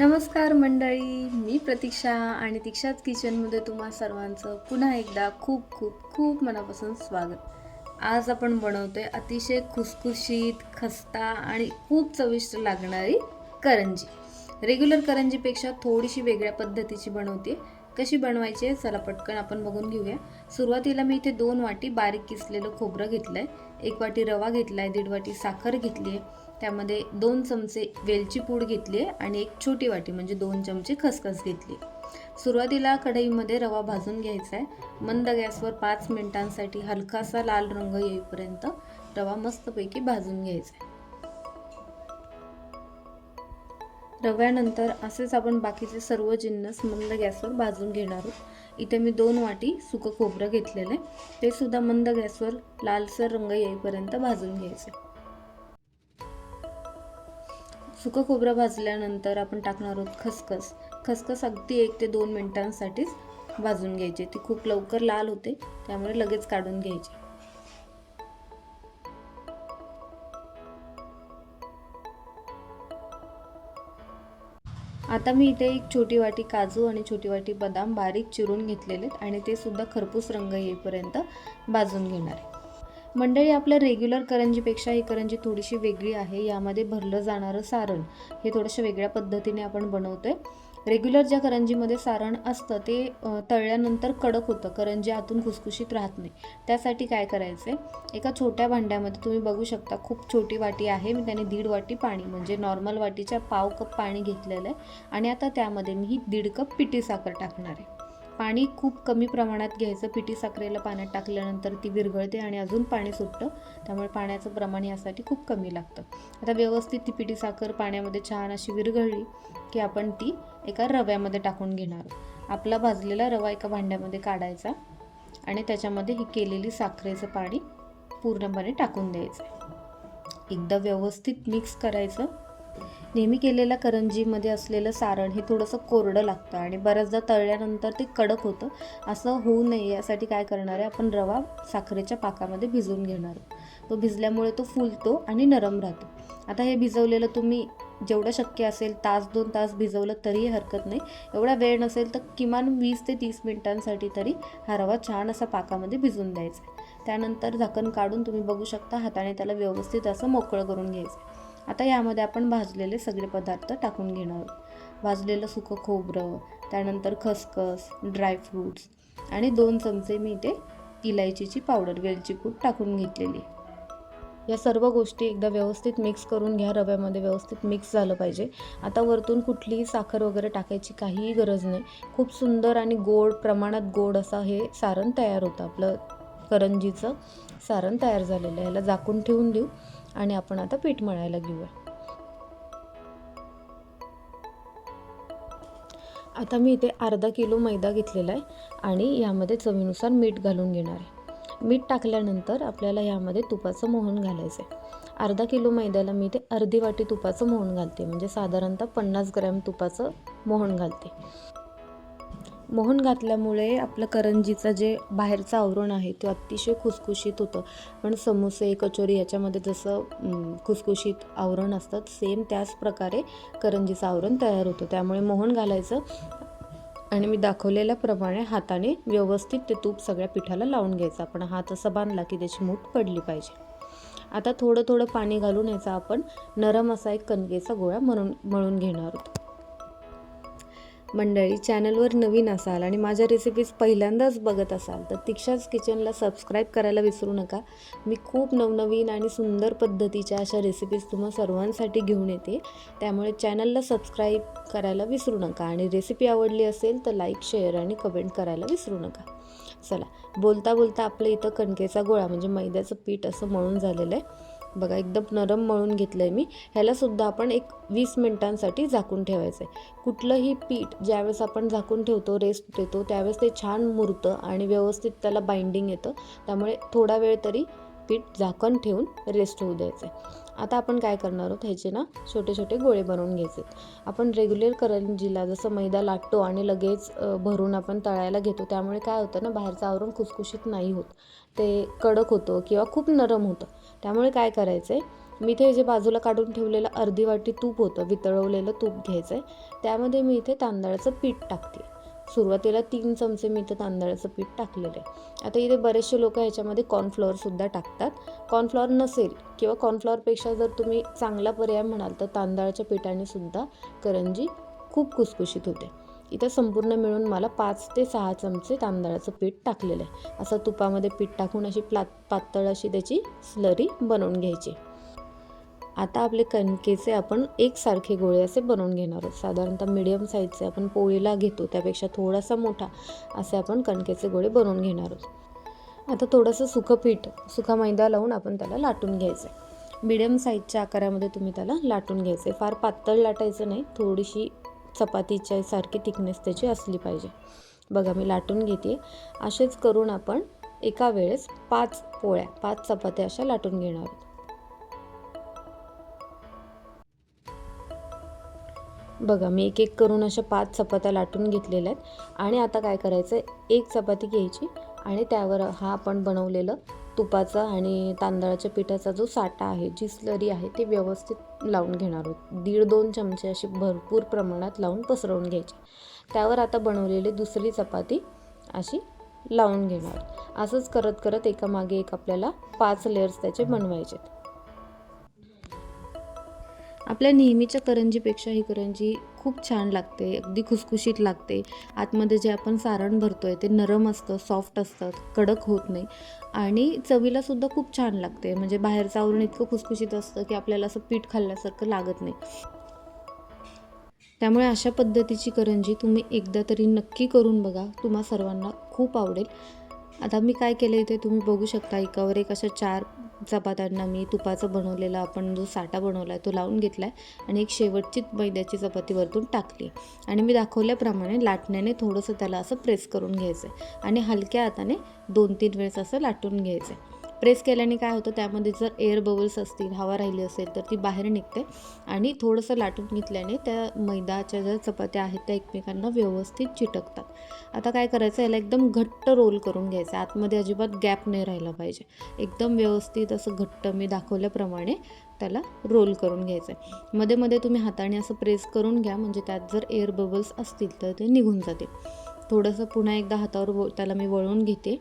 नमस्कार मंडळी मी प्रतीक्षा आणि दीक्षाच किचनमध्ये तुम्हा सर्वांचं पुन्हा एकदा खूप खूप खूप मनापासून स्वागत. आज आपण बनवतोय अतिशय खुसखुशीत खस्ता आणि खूप चविष्ट लागणारी करंजी. रेग्युलर करंजीपेक्षा थोडीशी वेगळ्या पद्धतीची बनवते. कशी बनवायची आहे चला पटकन आपण बघून घेऊया. सुरुवातीला मी इथे दोन वाटी बारीक किसलेलं खोबरं घेतलं आहे एक वाटी रवा घेतला आहे दीड वाटी साखर घेतली आहे. त्यामध्ये दोन चमचे वेलची पूड घेतली आहे आणि एक छोटी वाटी म्हणजे दोन चमचे खसखस घेतली सुरुवातीला कढईमध्ये रवा भाजून घ्यायचा आहे मंद गॅसवर पाच मिनिटांसाठी हलकासा लाल रंग येईपर्यंत रवा मस्तपैकी भाजून घ्यायचा आहे रव्यानंतर असेच आपण बाकीचे सर्व जिन्नस मंद गॅसवर भाजून घेणार आहोत. इथे मी दोन वाटी सुकं खोबरं घेतलेलं आहे. ते सुद्धा मंद गॅसवर लालसर रंग येईपर्यंत भाजून घ्यायचं. सुकं खोबरं भाजल्यानंतर आपण टाकणार आहोत खसखस. खसखस अगदी एक ते दोन मिनिटांसाठीच भाजून घ्यायची. ती खूप लवकर लाल होते त्यामुळे लगेच काढून घ्यायची. आता मी इथे एक छोटी वाटी काजू आणि छोटी वाटी बदाम बारीक चिरून घेतलेले आहेत आणि ते सुद्धा खरपूस रंग येईपर्यंत भाजून घेणार आहे. मंडळी आपल्या रेग्युलर करंजीपेक्षा ही करंजी थोडीशी वेगळी आहे. यामध्ये भरलं जाणारं सारण हे थोडंसं वेगळ्या पद्धतीने आपण बनवतोय. रेग्युलर ज्या करंजीमध्ये सारण असतं ते तळल्यानंतर कडक होतं. करंजी आतून खुसखुशीत राहत नाही. त्यासाठी काय करायचं आहे एका छोट्या भांड्यामध्ये तुम्ही बघू शकता खूप छोटी वाटी आहे. मी त्याने दीड वाटी पाणी म्हणजे नॉर्मल वाटीच्या पाव कप पाणी घेतलेलं आहे. आणि आता त्यामध्ये मी ही दीड कप पिठी साखर टाकणार आहे. पाणी खूप कमी प्रमाणात घ्यायचं. पिठी साखरेला पाण्यात टाकल्यानंतर ती विरघळते आणि अजून पाणी सुटतं. त्यामुळे पाण्याचं प्रमाण यासाठी खूप कमी लागतं. आता व्यवस्थित ती पिठी साखर पाण्यामध्ये छान अशी विरघळली की आपण ती एका रव्यामध्ये टाकून घेणार. आपला भाजलेला रवा एका भांड्यामध्ये काढायचा आणि त्याच्यामध्ये ही केलेली साखरेचं पाणी पूर्णपणे टाकून द्यायचं. एकदा व्यवस्थित मिक्स करायचं. नेहमी केलेल्या करंजीमध्ये असलेलं सारण हे थोडंसं कोरडं लागतं आणि बऱ्याचदा तळल्यानंतर ते कडक होतं. असं होऊ नये यासाठी काय करणार आहे? आपण रवा साखरेच्या पाकामध्ये भिजवून घेणार आहोत. तो भिजल्यामुळे तो फुलतो आणि नरम राहतो. आता हे भिजवलेलं तुम्ही जेवढं शक्य असेल तास दोन तास भिजवलं तरीही हरकत नाही. एवढा वेळ नसेल तर किमान वीस ते तीस मिनिटांसाठी तरी हा रवा छान असा पाकामध्ये भिजून द्यायचा त्यानंतर झाकण काढून तुम्ही बघू शकता हाताने त्याला व्यवस्थित असं मोकळं करून घ्यायचं आता यामध्ये आपण भाजलेले सगळे पदार्थ टाकून घेणार आहोत. भाजलेलं सुकं खोबरं त्यानंतर खसखस ड्रायफ्रूट्स आणि दोन चमचे मी इथे इलायचीची पावडर वेलची पूड टाकून घेतलेली. या सर्व गोष्टी एकदा व्यवस्थित मिक्स करून घ्या. रव्यामध्ये व्यवस्थित मिक्स झालं पाहिजे. आता वरतून कुठलीही साखर वगैरे टाकायची काहीही गरज नाही. खूप सुंदर आणि गोड प्रमाणात गोड असा हे सारण तयार होतं. आपलं करंजीचं सारण तयार झालेलं आहे. ह्याला झाकून ठेवून देऊ. आणि आपण आता पीठ मळायला घेऊया. आता मी इथे अर्धा किलो मैदा घेतलेला आहे आणि यामध्ये चवीनुसार मीठ घालून घेणार आहे. मीठ टाकल्यानंतर आपल्याला यामध्ये तुपाचं मोहन घालायचं आहे अर्धा किलो मैद्याला मी इथे अर्धी वाटी तुपाचं मोहन घालते. म्हणजे साधारणतः पन्नास ग्रॅम तुपाचं मोहन घालते. मोहन घातल्यामुळे आपलं करंजीचं जे बाहेरचं आवरण आहे ते अतिशय खुसखुशीत होतं. पण समोसे कचोरी याच्यामध्ये जसं खुसखुशीत आवरण असतं सेम त्याच प्रकारे करंजीचं आवरण तयार होतं. त्यामुळे मोहन घालायचं आणि मी दाखवलेल्याप्रमाणे हाताने व्यवस्थित ते तूप सगळ्या पिठाला लावून घ्यायचं. आपण हात असं बांधला की त्याची मूठ पडली पाहिजे. आता थोडं थोडं पाणी घालून याचा आपण नरम असा एक कणकेचा गोळा म्हणून मळून घेणार आहोत. मंडळी चॅनलवर नवीन असाल आणि माझ्या रेसिपीज पहिल्यांदाच बघत असाल तर तिक्षाच किचनला सबस्क्राईब करायला विसरू नका. मी खूप नवनवीन आणि सुंदर पद्धतीच्या अशा रेसिपीज तुम्हा सर्वांसाठी घेऊन येते. त्यामुळे चॅनलला सबस्क्राईब करायला विसरू नका आणि रेसिपी आवडली असेल तर लाईक शेअर आणि कमेंट करायला विसरू नका. चला बोलता बोलता आपलं इथं कणकेचा गोळा म्हणजे मैद्याचं पीठ असं मळून झालेलं आहे. बघा एकदम नरम मळून घेतलं आहे मी ह्यालासुद्धा आपण एक वीस मिनिटांसाठी झाकून ठेवायचं आहे कुठलंही पीठ ज्यावेळेस आपण झाकून ठेवतो रेस्ट देतो त्यावेळेस ते छान मुरतं आणि व्यवस्थित त्याला बाइंडिंग येतं. त्यामुळे थोडा वेळ तरी पीठ झाकण ठेवून रेस्ट होऊ द्यायचं आहे आता आपण काय करणार आहोत? ह्याचे ना छोटे छोटे गोळे बनवून घ्यायचे आपण रेग्युलर करंजीला जसं मैदा लाटतो आणि लगेच भरून आपण तळायला घेतो त्यामुळे काय होतं ना बाहेरचं आवरण खुसखुशीत नाही होत. ते कडक होतं किंवा खूप नरम होतं. त्यामुळे काय करायचं आहे मी इथे जे बाजूला काढून ठेवलेलं अर्धी वाटी तूप होतं वितळवलेलं तूप घ्यायचं आहे त्यामध्ये मी इथे तांदळाचं पीठ टाकते. सुरुवातीला तीन चमचे मी इथे तांदळाचं पीठ टाकलेलं आहे. आता इथे बरेचसे लोक ह्याच्यामध्ये कॉर्नफ्लॉवरसुद्धा टाकतात. कॉर्नफ्लॉवर नसेल किंवा कॉर्नफ्लॉवरपेक्षा जर तुम्ही चांगला पर्याय म्हणाल तर तांदळाच्या पिठाने सुद्धा करंजी खूप कुसकुशीत होते. इथं संपूर्ण मिळून मला पाच ते सहा चमचे तांदळाचं पीठ टाकलेलं आहे. असं तुपामध्ये पीठ टाकून अशी प्ला पातळ अशी त्याची स्लरी बनवून घ्यायची. आता आपले कणकेचे आपण एकसारखे गोळे असे बनवून घेणार आहोत. साधारणतः मिडियम साईजचे आपण पोळीला घेतो त्यापेक्षा थोडासा मोठा असे आपण कणकेचे गोळे बनवून घेणार आहोत. आता थोडंसं सुकं पीठ सुका मैदा लावून आपण त्याला लाटून घ्यायचं आहे मीडियम साईजच्या आकारामध्ये तुम्ही त्याला लाटून घ्यायचं आहे फार पातळ लाटायचं नाही थोडीशी चपातीच्या सारखी थिकनेस त्याची असली पाहिजे. बघा मी लाटून घेते. असेच करून आपण एका वेळेस पाच पोळ्या पाच चपात्या अशा लाटून घेणार आहोत. बघा मी एक एक करून अशा पाच चपात्या लाटून घेतलेल्या आहेत. आणि आता काय करायचं आहे एक चपाती घ्यायची आणि त्यावर हा आपण बनवलेलं तुपाचा आणि तांदळाच्या पिठाचा जो साठा आहे जी स्लरी आहे ती व्यवस्थित लावून घेणार आहोत. दीड दोन चमचे अशी भरपूर प्रमाणात लावून पसरवून घ्यायची. त्यावर आता बनवलेली दुसरी चपाती अशी लावून घेणार. असंच करत करत एकामागे एक आपल्याला पाच लेअर्स त्याचे बनवायचे आहेत. आपल्या नेहमीच्या करंजीपेक्षा ही करंजी खूप छान लागते अगदी खुसखुशीत लागते. आतमध्ये जे आपण सारण भरतो आहे ते नरम असतं सॉफ्ट असतं कडक होत नाही. आणि चवीला सुद्धा खूप छान लागते. म्हणजे बाहेरचं आवरण इतकं खुसखुशीत असतं की आपल्याला असं पीठ खाल्ल्यासारखं लागत नाही. त्यामुळे अशा पद्धतीची करंजी तुम्ही एकदा तरी नक्की करून बघा. तुम्हा सर्वांना खूप आवडेल. आता मी काय केलं इथे तुम्ही बघू शकता एकावर एक अशा चार चपात्यांना मी तुपाचं बनवलेला आपण जो साठा बनवला आहे तो लावून घेतला आहे आणि एक शेवटची मैद्याची चपाती वरतून टाकली. आणि मी दाखवल्याप्रमाणे लाटण्याने थोडंसं त्याला असं प्रेस करून घ्यायचं आहे आणि हलक्या हाताने दोन तीन वेळेस असं लाटून घ्यायचं आहे प्रेस केल्याने काय होतं त्यामध्ये जर एअर बबल्स असतील हवा राहिली असेल तर ती बाहेर निघते. आणि थोडंसं लाटून घेतल्याने त्या मैदाच्या ज्या चपात्या आहेत त्या एकमेकांना व्यवस्थित चिटकतात. आता काय करायचं याला एकदम घट्ट रोल करून घ्यायचं. आतमध्ये अजिबात गॅप नाही राहिला पाहिजे. एकदम व्यवस्थित असं घट्ट मी दाखवल्याप्रमाणे त्याला रोल करून घ्यायचं आहे मध्ये मध्ये तुम्ही हाताने असं प्रेस करून घ्या म्हणजे त्यात जर एअर बबल्स असतील तर ते निघून जातील. थोडंसं पुन्हा एकदा हातावर त्याला मी वळून घेते.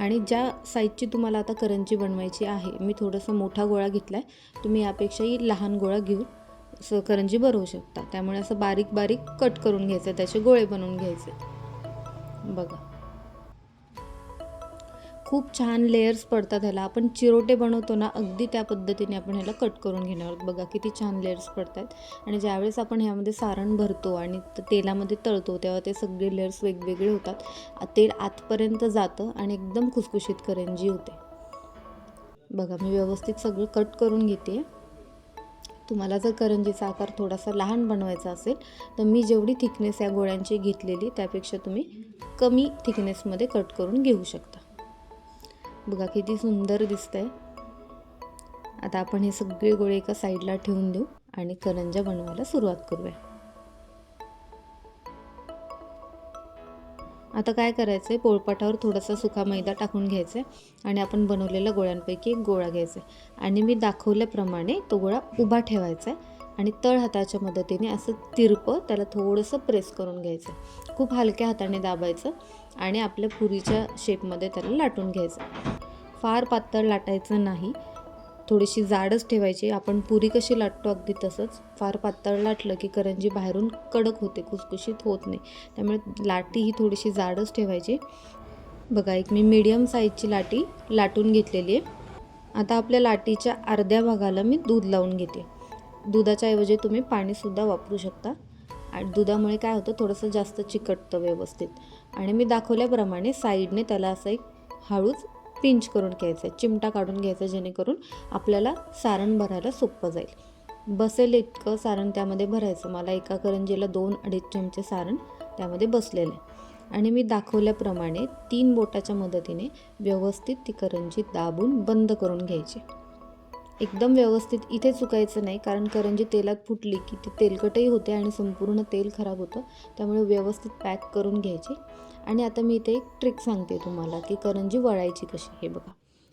आणि ज्या साईजची तुम्हाला आता करंजी बनवायची आहे मी थोडासा मोठा गोळा घेतला आहे तुम्ही यापेक्षाही लहान गोळा घेऊन असं करंजी भरवू शकता. त्यामुळे असं बारीक बारीक कट करून घ्यायचं त्याचे गोळे बनवून घ्यायचे बघा. खूप छान लेयर्स पडतात ह्याला. आपण चिरोटे बनवतो ना अगदी त्या पद्धतीने आपण ह्याला कट करून घेणार. आहोत बघा किती छान लेयर्स पडतात. आणि ज्यावेळेस आपण ह्यामध्ये सारण भरतो आणि तेलामध्ये तळतो तेव्हा ते सगळे लेयर्स वेगवेगळे होतात. तेल आतपर्यंत जातं आणि एकदम खुसखुशीत करंजी होते. बघा मी व्यवस्थित सगळं कट करून घेते. तुम्हाला जर करंजीचा आकार थोडासा लहान बनवायचा असेल तर मी जेवढी थिकनेस या गोळ्यांची घेतलेली त्यापेक्षा तुम्ही कमी थिकनेसमध्ये कट करून घेऊ शकता. बघा किती सुंदर दिसतंय. आता आपण हे सगळे गोळे एका साईडला ठेवून देऊ आणि करंजा बनवायला सुरुवात करूया. आता काय करायचं आहे पोळपाटावर थोडासा सुका मैदा टाकून घ्यायचा आहे आणि आपण बनवलेल्या गोळ्यांपैकी एक गोळा घ्यायचा आहे आणि मी दाखवल्याप्रमाणे तो गोळा उभा ठेवायचा आहे आणि तळ हाताच्या मदतीने असं तिरपं त्याला थोडंसं प्रेस करून घ्यायचं. खूप हलक्या हाताने दाबायचं आणि आपल्या पुरीच्या शेपमध्ये त्याला लाटून घ्यायचं. फार पातळ लाटायचं नाही. थोडीशी जाडच ठेवायची. आपण पुरी कशी लाटतो अगदी तसंच. फार पातळ लाटलं की करंजी बाहेरून कडक होते. खुसखुशीत होत नाही. त्यामुळे लाटी ही थोडीशी जाडच ठेवायची. बघा एक मी मीडियम साईजची लाटी लाटून घेतलेली आहे. आता आपल्या लाटीच्या अर्ध्या भागाला मी दूध लावून घेते. दुधाच्या ऐवजी तुम्ही पाणीसुद्धा वापरू शकता. आणि दुधामुळे काय होतं थोडंसं जास्त चिकटतं व्यवस्थित. आणि मी दाखवल्याप्रमाणे साईडने त्याला असं एक हळूच पिंच करून घ्यायचं आहे. चिमटा काढून घ्यायचा जेणेकरून आपल्याला सारण भरायला सोपं जाईल. बसेल इतकं सारण त्यामध्ये भरायचं. मला एका करंजीला दोन अडीच चमचे सारण त्यामध्ये बसलेलं आहे. आणि मी दाखवल्याप्रमाणे तीन बोटाच्या मदतीने व्यवस्थित ती करंजी दाबून बंद करून घ्यायची. एकदम व्यवस्थित इथे चुकायचं नाही कारण करंजी तेलात फुटली की ती तेलकटही होते आणि संपूर्ण तेल खराब होतं. त्यामुळे व्यवस्थित पॅक करून घ्यायची. आणि आता मी इथे एक ट्रिक सांगते तुम्हाला की करंजी वळायची कशी. हे बघा.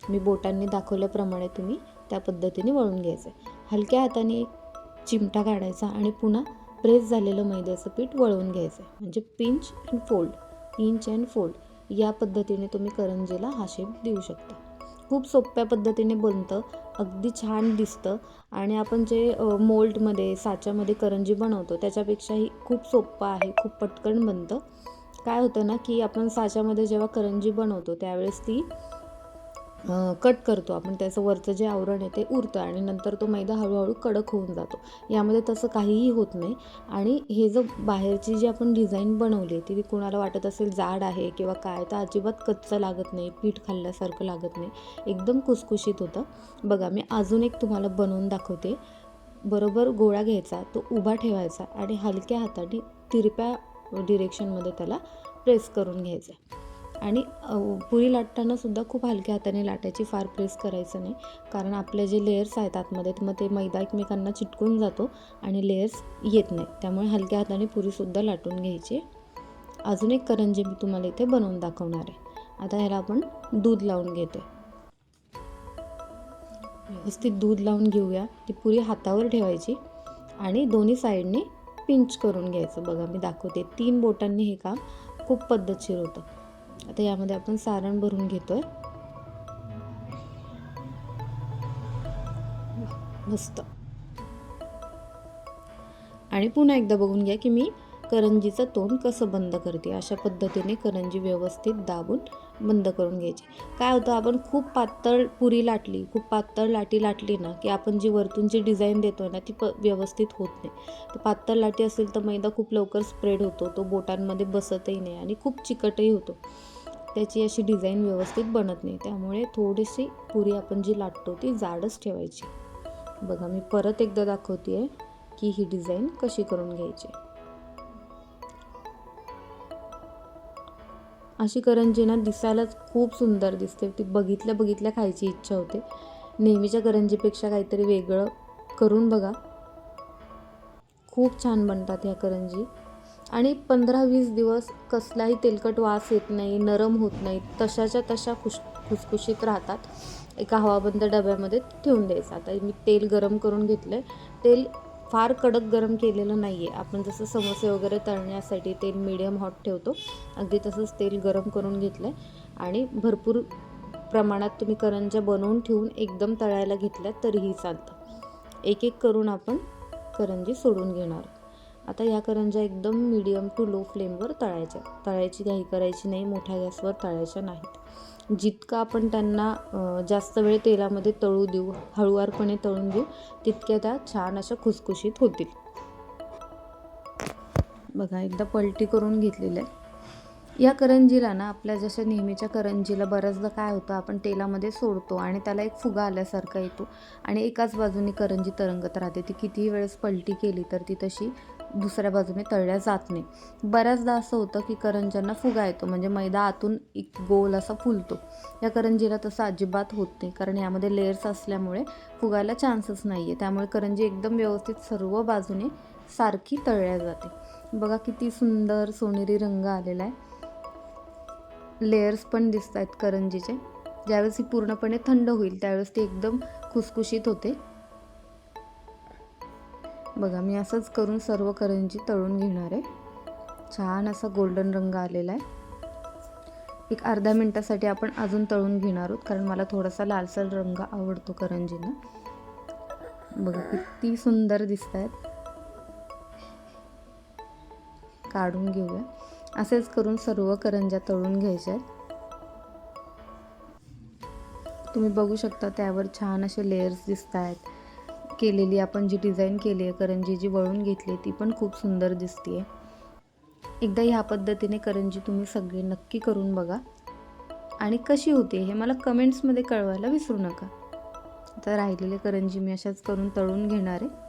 मी बोटांनी दाखवल्याप्रमाणे तुम्ही त्या पद्धतीने वळून घ्यायचं. आहे हलक्या हाताने एक चिमटा काढायचा आणि पुन्हा प्रेस झालेलं मैद्याचं पीठ वळवून घ्यायचं. आहे म्हणजे pinch and fold. Pinch and fold. या पद्धतीने तुम्ही करंजीला हा शेप देऊ शकता. खूप सोप्या पद्धतीने बनतं अगदी छान दिसतं. आणि आपण जे मोल्डमध्ये साच्यामध्ये करंजी बनवतो त्याच्यापेक्षाही खूप सोपं आहे खूप पटकन बनतं. काय होतं ना की आपण साच्यामध्ये जेव्हा करंजी बनवतो त्यावेळेस ती कट करतो आपण. त्याचं वरचं जे आवरण आहे ते उरतं आणि नंतर तो मैदा हळूहळू कडक होऊन जातो. यामध्ये तसं काहीही होत नाही. आणि हे जो बाहेरची जी आपण डिझाईन बनवली ती कुणाला वाटत असेल जाड आहे किंवा काय तर अजिबात कच्चं लागत नाही पीठ खाल्ल्यासारखं लागत नाही. एकदम कुसकुशीत होतं. बघा मी अजून एक तुम्हाला बनवून दाखवते. बरोबर गोळा घ्यायचा तो उभा ठेवायचा आणि हलक्या हाताने तिरप्या डिरेक्शनमध्ये त्याला प्रेस करून घ्यायचा आणि पुरी लाटताना सुद्धा खूप हलक्या हाताने लाटायची फार प्रेस करायचं नाही. कारण आपले जे लेयर्स आहेत आतमध्ये मग ते मैदा एकमेकांना चिटकून जातो आणि लेयर्स येत नाही. त्यामुळे हलक्या हाताने पुरीसुद्धा लाटून घ्यायची. अजून एक करंजी मी तुम्हाला इथे बनवून दाखवणार आहे. आता ह्याला आपण दूध लावून घेतो व्यवस्थित दूध लावून घेऊया. ती पुरी हातावर ठेवायची आणि दोन्ही साईडने पिंच करून घ्यायचं. बघा मी दाखवते. तीन बोटांनी हे काम खूप पद्धतशीर होतं. आता यामध्ये आपण सारण भरून घेतो आहे मस्त. आणि पुन्हा एकदा बघून घ्या की मी करंजीचं तोंड कसं बंद करते. अशा पद्धतीने करंजी व्यवस्थित दाबून बंद करून घ्यायची. काय होतं आपण खूप पातळ पुरी लाटली खूप पातळ लाटी लाटली ना की आपण जी वरतून जी डिझाईन देतो आहे ना ती प व्यवस्थित होत नाही. तर पातळ लाटी असेल तर मैदा खूप लवकर स्प्रेड होतो तो बोटांमध्ये बसतही नाही आणि खूप चिकटही होतो. त्याची अशी डिझाईन व्यवस्थित बनत नाही. त्यामुळे थोडीशी पुरी आपण जी लाटतो ती जाडच ठेवायची. बघा मी परत एकदा दाखवते आहे की ही डिझाईन कशी करून घ्यायची. अशी करंजी ना दिसायलाच खूप सुंदर दिसते. ती बघितल्या बघितल्या खायची इच्छा होते. नेहमीच्या करंजीपेक्षा काहीतरी वेगळं करून बघा. खूप छान बनतात ह्या करंजी. आणि पंधरा वीस दिवस कसलाही तेलकट वास येत नाही नरम होत नाही तशाच्या तशा खुश खुसखुशीत राहतात. एका हवाबंद डब्यामध्ये ठेवून द्यायचं. आता मी तेल गरम करून घेतलं आहे तेल फार कडक गरम केलेलं नाही आहे आपण जसं समोसे वगैरे तळण्यासाठी तेल मिडियम हॉट ठेवतो अगदी तसंच तेल गरम करून घेतलं आहे आणि भरपूर प्रमाणात तुम्ही करंज्या बनवून ठेवून एकदम तळायला घेतल्या तरीही चालतं. एक एक करून आपण करंजी सोडून घेणार. आता या करंज्या एकदम मीडियम टू लो फ्लेमवर तळायच्या. तळायची घाई करायची नाही मोठ्या गॅसवर तळायच्या नाहीत. जितकं आपण त्यांना जास्त वेळ तेलामध्ये तळू देऊ हळुवारपणे तळून देऊ तितक्या त्या छान अशा खुसखुशीत होतील. बघा एकदा पलटी करून घेतलेलं आहे. या करंजीला ना आपल्या जशा नेहमीच्या करंजीला बऱ्याचदा काय होतं आपण तेलामध्ये सोडतो आणि त्याला एक फुगा आल्यासारखा येतो. आणि एकाच बाजूने करंजी तरंगत राहते. ती कितीही वेळेस पलटी केली तर ती तशी दुसऱ्या बाजूने तळल्या जात नाही. बऱ्याचदा असं होतं की करंज्यांना फुगा येतो. म्हणजे मैदा आतून एक गोल असा फुलतो. या करंजीला तसं अजिबात होत नाही. कारण यामध्ये लेयर्स असल्यामुळे फुगायला चान्सच नाही आहे त्यामुळे करंजी एकदम व्यवस्थित सर्व बाजूने सारखी तळल्या जाते. बघा किती सुंदर सोनेरी रंग आलेला आहे. लेयर्स पण दिसत आहेत करंजीचे. ज्यावेळेस ही पूर्णपणे थंड होईल त्यावेळेस ती एकदम खुसखुशीत होते. बघा मी असंच करून सर्व करंजी तळून घेणार आहे. छान असा गोल्डन रंग आलेला आहे. एक अर्ध्या मिनटासाठी आपण अजून तळून घेणार आहोत कारण मला थोडासा लालसर रंग आवडतो करंजीनं. बघा किती सुंदर दिसत आहेत काढून घेऊया. असेच करून सर्व करंज्या तळून घ्यायच्या आहेत. तुम्ही बघू शकता त्यावर छान असे लेयर्स दिसत आहेत केलेली आपण जी डिझाईन केली आहे करंजी जी वळून घेतली ती पण खूप सुंदर दिसते आहे एकदा ह्या पद्धतीने करंजी तुम्ही सगळे नक्की करून बघा. आणि कशी होते हे मला कमेंट्समध्ये कळवायला विसरू नका. आता राहिलेले करंजी मी अशाच करून तळून घेणार आहे.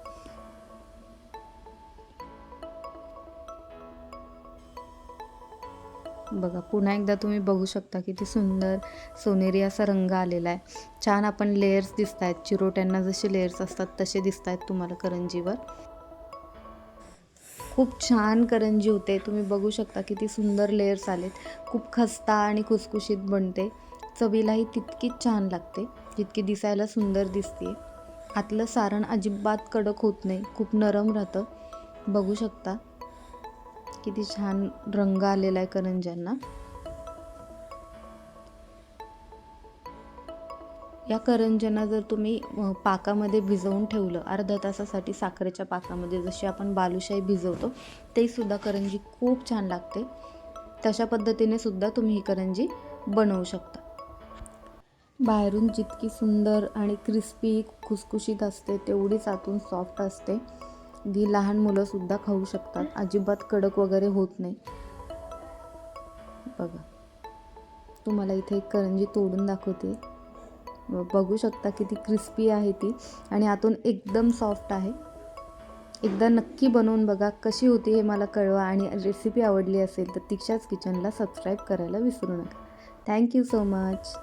बघा पुन्हा एकदा तुम्ही बघू शकता किती सुंदर सोनेरी असा रंग आलेला आहे. छान आपण लेयर्स दिसत आहेत चिरोट्यांना जसे लेयर्स असतात तसे दिसत आहेत तुम्हाला करंजीवर. खूप छान करंजी होते. तुम्ही बघू शकता किती सुंदर लेयर्स आलेत. खूप खस्ता आणि खुसखुशीत बनते. चवीलाही तितकीच छान लागते. जितकी दिसायला सुंदर दिसते आतलं सारण अजिबात कडक होत नाही. खूप नरम राहतं. बघू शकता. किती छान रंग आलेला आहे करंज्यांना. या करंज्यांना जर तुम्ही पाकामध्ये भिजवून ठेवलं अर्ध्या तासासाठी साखरेच्या पाकामध्ये जशी आपण बालुशाही भिजवतो ते सुद्धा करंजी खूप छान लागते. तशा पद्धतीने सुद्धा तुम्ही ही करंजी बनवू शकता. बाहेरून जितकी सुंदर आणि क्रिस्पी खुसखुशीत असते तेवढीच आतून सॉफ्ट असते. जी लहान मुलंसुद्धा खाऊ शकतात. अजिबात कडक वगैरे होत नाही. बघा. तुम्हाला इथे एक करंजी तोडून दाखवते. बघू शकता किती क्रिस्पी आहे ती. आणि आतून एकदम सॉफ्ट आहे. एकदा नक्की बनवून बघा कशी होती हे मला कळवा. आणि रेसिपी आवडली असेल तर तिच्याच किचनला सबस्क्राईब करायला विसरू नका. Thank you so much